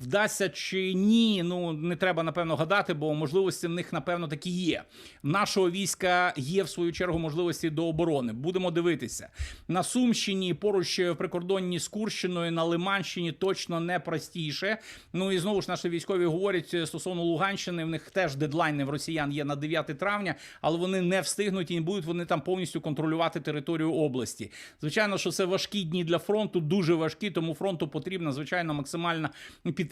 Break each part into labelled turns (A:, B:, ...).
A: Вдасться чи ні, ну не треба напевно гадати, бо можливості в них напевно такі є. Нашого війська є в свою чергу можливості до оборони. Будемо дивитися на Сумщині, поруч в прикордонні з Курщиною, на Лиманщині точно не простіше. Ну і знову ж наші військові говорять е, стосовно Луганщини. В них теж дедлайни в росіян є на 9 травня, але вони не встигнуть і не будуть вони там повністю контролювати територію області. Звичайно, що це важкі дні для фронту, дуже важкі, тому фронту потрібна звичайно максимальна підтримка.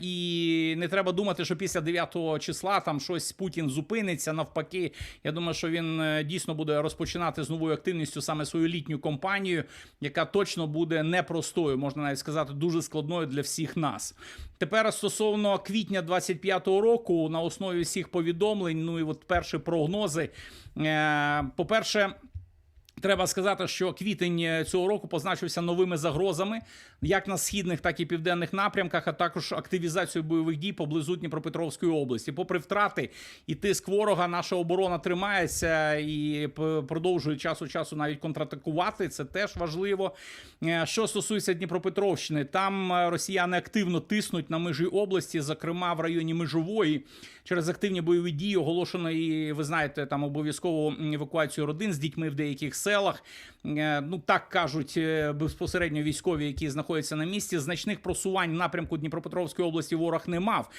A: І не треба думати, що після 9 числа там щось Путін зупиниться. Навпаки, я думаю, що він е, дійсно буде розпочинати з новою активністю саме свою літню кампанію, яка точно буде непростою, можна навіть сказати, дуже складною для всіх нас. Тепер стосовно квітня 25-го року, на основі всіх повідомлень, ну і от перші прогнози. Е, По-перше, Треба сказати, що квітень е, цього року позначився новими загрозами, як на східних, так і південних напрямках, а також активізацією бойових дій поблизу Дніпропетровської області. Попри втрати і тиск ворога, наша оборона тримається і продовжує час у часу навіть контратакувати. Це теж важливо. Е, Що стосується Дніпропетровщини, там е, росіяни активно тиснуть на межі області, зокрема в районі межової, через активні бойові дії оголошено і ви знаєте, там обов'язково евакуацію родин з дітьми в деяких селах. Е, Ну так кажуть е, безпосередньо військові, які знаходяться на місці. Значних просувань в напрямку Дніпропетровської області ворог не мав.